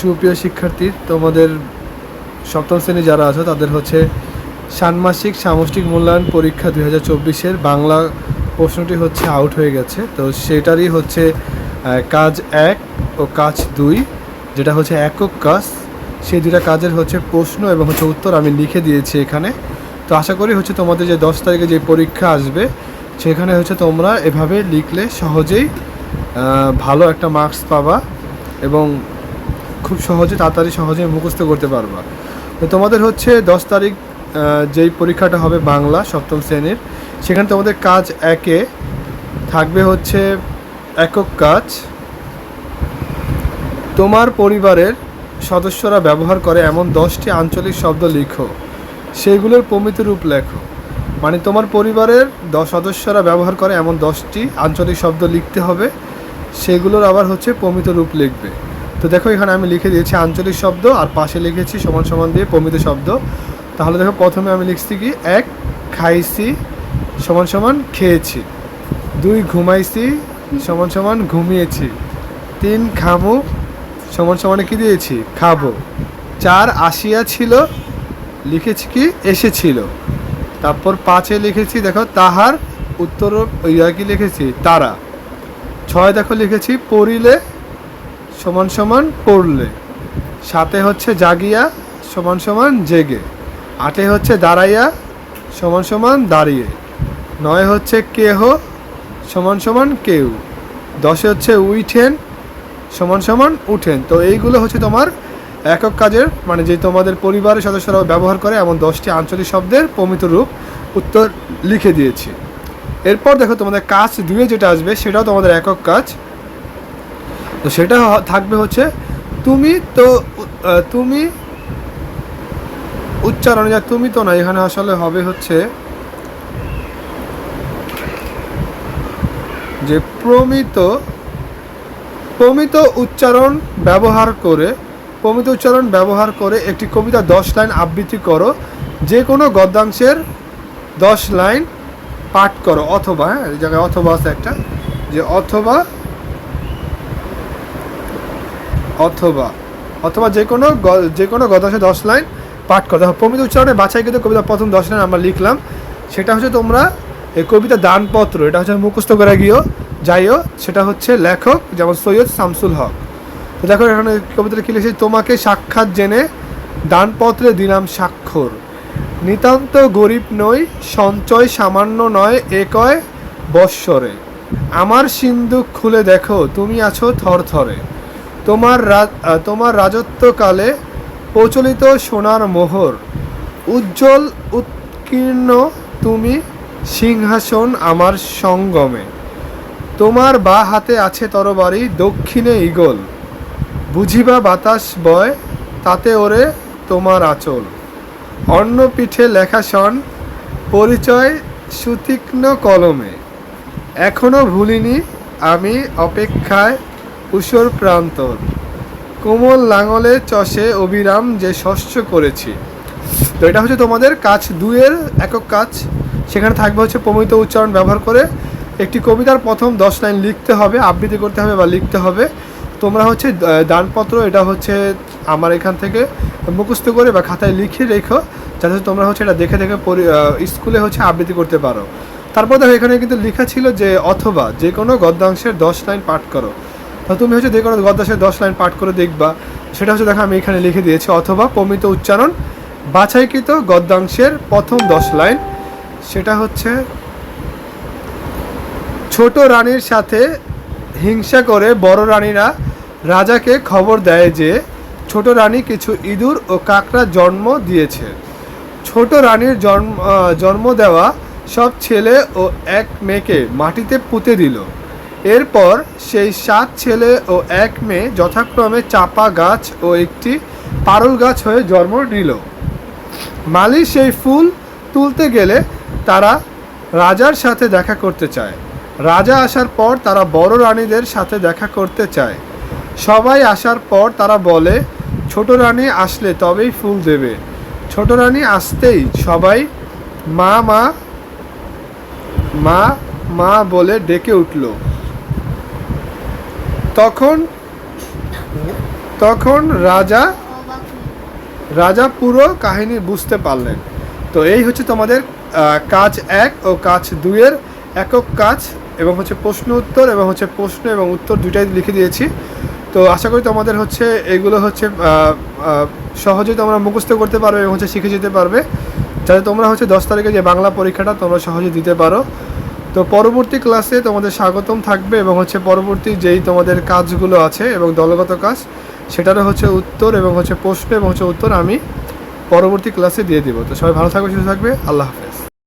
সুপ্রিয় শিক্ষার্থী, তোমাদের সপ্তম শ্রেণি যারা আছো, তাদের হচ্ছে ষান্মাসিক সামষ্টিক মূল্যায়ন পরীক্ষা দুই হাজার চব্বিশের বাংলা প্রশ্নটি হচ্ছে আউট হয়ে গেছে। তো সেটারই হচ্ছে কাজ এক ও কাজ দুই, যেটা হচ্ছে একক কাজ। সেই দুটা কাজের হচ্ছে প্রশ্ন এবং হচ্ছে উত্তর আমি লিখে দিয়েছি এখানে। তো আশা করি হচ্ছে তোমাদের যে দশ তারিখে যে পরীক্ষা আসবে, সেখানে হচ্ছে তোমরা এভাবে লিখলে সহজেই ভালো একটা মার্কস পাবা এবং খুব সহজে, তাড়াতাড়ি সহজে মুখস্থ করতে পারবা। তো তোমাদের হচ্ছে দশ তারিখ যেই পরীক্ষাটা হবে বাংলা সপ্তম শ্রেণির, সেখানে তোমাদের কাজ একে থাকবে হচ্ছে একক কাজ। তোমার পরিবারের সদস্যরা ব্যবহার করে এমন দশটি আঞ্চলিক শব্দ লিখো। সেইগুলোর প্রমিত রূপ লেখো। মানে তোমার পরিবারের দশ সদস্যরা ব্যবহার করে এমন দশটি আঞ্চলিক শব্দ লিখতে হবে, সেগুলোর আবার হচ্ছে প্রমিত রূপ লিখবে। তো দেখো, এখানে আমি লিখে দিয়েছি আঞ্চলিক শব্দ আর পাশে লিখেছি সমান সমান দিয়ে প্রমিত শব্দ। তাহলে দেখো, প্রথমে আমি লিখছি কি? এক, খাইছি, সমান সমান খেয়েছি। দুই, ঘুমাইছি, সমান সমান ঘুমিয়েছি। তিন, খামু, সমান সমানে কি দিয়েছি? খাব। চার, আসিয়া ছিল, লিখেছি কি? এসেছিল। তারপর পাঁচে লিখেছি, দেখো, তাহার উত্তর, ইয়া কি লিখেছি? তারা। ছয়, দেখো, লিখেছি, পড়িলে সমান সমান পড়লে সাতে হচ্ছে জাগিয়া, সমান সমান জেগে। আটে হচ্ছে দাঁড়াইয়া, সমান সমান দাঁড়িয়ে। নয় হচ্ছে কেহ, সমান সমান কেউ। দশে হচ্ছে উইঠেন সমান সমান উঠেন। তো এইগুলো হচ্ছে তোমার একক কাজের মানে যে তোমাদের পরিবারের সদস্যরা ব্যবহার করে, এমন দশটি আঞ্চলিক শব্দের প্রমিত রূপ উত্তর লিখে দিয়েছি। এরপর দেখো তোমাদের কাজ দুয়ে যেটা আসবে, সেটাও তোমাদের একক কাজ। তো সেটা থাকবে হচ্ছে তুমি তো তুমি উচ্চারণ, যা তুমি তো না এখানে আসলে হবে হচ্ছে যে প্রমিত প্রমিত উচ্চারণ ব্যবহার করে, প্রমিত উচ্চারণ ব্যবহার করে একটি কবিতা দশ লাইন আবৃত্তি করো, যে কোনো গদ্যাংশের দশ লাইন পাঠ করো, অথবা হ্যাঁ জায়গায় অথবা আছে একটা, যে অথবা অথবা অথবা যে কোনো যে কোনো গদ্যাংশে দশ লাইন পাঠ করো। প্রমিত উচ্চারণে বাছাই কিন্তু কবিতা প্রথম দশ লাইন আমরা লিখলাম। সেটা হচ্ছে তোমরা এই কবিতা দানপত্র, এটা হচ্ছে মুখস্থ করে গিয়েও যাইও সেটা হচ্ছে লেখক যেমন সৈয়দ শামসুল হক। তো দেখো, এখানে কবিতাটা কি লিখেছে? তোমাকে সাক্ষাৎ জেনে দানপত্রে দিলাম স্বাক্ষর। নিতান্ত গরিব নই, সঞ্চয় সামান্য নয় একয় বৎসরে। আমার সিন্ধুক খুলে দেখো, তুমি আছো থরথরে। তোমার তোমার রাজত্বকালে প্রচলিত সোনার মোহর। উজ্জ্বল, উৎকীর্ণ তুমি সিংহাসন আমার সঙ্গমে। তোমার বা হাতে আছে তরবারি, দক্ষিণে ইগল বুঝিবা বাতাস বয়, তাতে ওরে তোমার আচল। অন্য পিঠে লেখা সন পরিচয় সুতীক্ষ্ণ কলমে। এখনও ভুলিনি আমি অপেক্ষায় উষর প্রান্তর কোমল লাঙলে চষে অবিরাম যে শস্য করেছি। তো এটা হচ্ছে তোমাদের কাজ দুয়ের একক কাজ সেখানে থাকবে হচ্ছে প্রমিত উচ্চারণ ব্যবহার করে একটি কবিতার প্রথম দশ লাইন লিখতে হবে, আবৃত্তি করতে হবে বা লিখতে হবে। তোমরা হচ্ছে দানপত্র, এটা হচ্ছে আমার এখান থেকে মুখস্থ করে বা খাতায় লিখে রেখো, যাতে তোমরা হচ্ছে এটা দেখে দেখে স্কুলে হচ্ছে আবৃত্তি করতে পারো। তারপর দেখো, এখানে কিন্তু লেখা ছিল যে, অথবা যে কোনো গদ্যাংশের দশ লাইন পাঠ করো। তুমি হচ্ছে কোনো গদ্যাংশের দশ লাইন পাঠ করে দেখবা। সেটা হচ্ছে দেখো আমি এখানে লিখে দিয়েছি, অথবা প্রমিত উচ্চারণ, বাছাইকৃত গদ্যাংশের প্রথম দশ লাইন। সেটা হচ্ছে, ছোট রানীর সাথে হিংসা করে বড় রানীরা রাজাকে খবর দেয় যে, ছোট রানী কিছু ইঁদুর ও কাকড়া জন্ম দিয়েছে। ছোট রানীর জন্ম জন্ম দেওয়া সব ছেলে ও এক মেয়েকে মাটিতে পুঁতে দিল। এরপর সেই সাত ছেলে ও এক মেয়ে যথাক্রমে চাপা গাছ ও একটি পারল গাছ হয়ে জন্ম নিল। মালি সেই ফুল তুলতে গেলে তারা রাজার সাথে দেখা করতে চায়। রাজা আসার পর তারা বড় রানীদের সাথে দেখা করতে চায়। সবাই আসার পর তারা বলে, ছোট রানী আসলে তবেই ফুল দেবে। ছোট রানী আসতেই সবাই মা মা মা মা বলে ডেকে উঠল। তখন তখন রাজা রাজা পুরো কাহিনী বুঝতে পারলেন। তো এই হচ্ছে তোমাদের কাজ এক ও কাজ দুইয়ের একক কাজ এবং হচ্ছে প্রশ্ন উত্তর এবং হচ্ছে প্রশ্ন এবং উত্তর দুইটাই লিখে দিয়েছি। তো আশা করি তোমাদের হচ্ছে এগুলো হচ্ছে সহজেই তোমরা মুখস্থ করতে পারবে এবং হচ্ছে শিখে যেতে পারবে। যাতে তোমরা হচ্ছে দশ তারিখে যে বাংলা পরীক্ষাটা তোমরা সহজে দিতে পারো। তো পরবর্তী ক্লাসে তোমাদের স্বাগতম থাকবে এবং হচ্ছে পরবর্তী যেই তোমাদের কাজগুলো আছে এবং দলগত কাজ, সেটারও হচ্ছে উত্তর এবং হচ্ছে প্রশ্ন এবং হচ্ছে উত্তর আমি পরবর্তী ক্লাসে দিয়ে দিব। তো সবাই ভালো থাকবে সুস্থ থাকবে। আল্লাহ হাফেজ।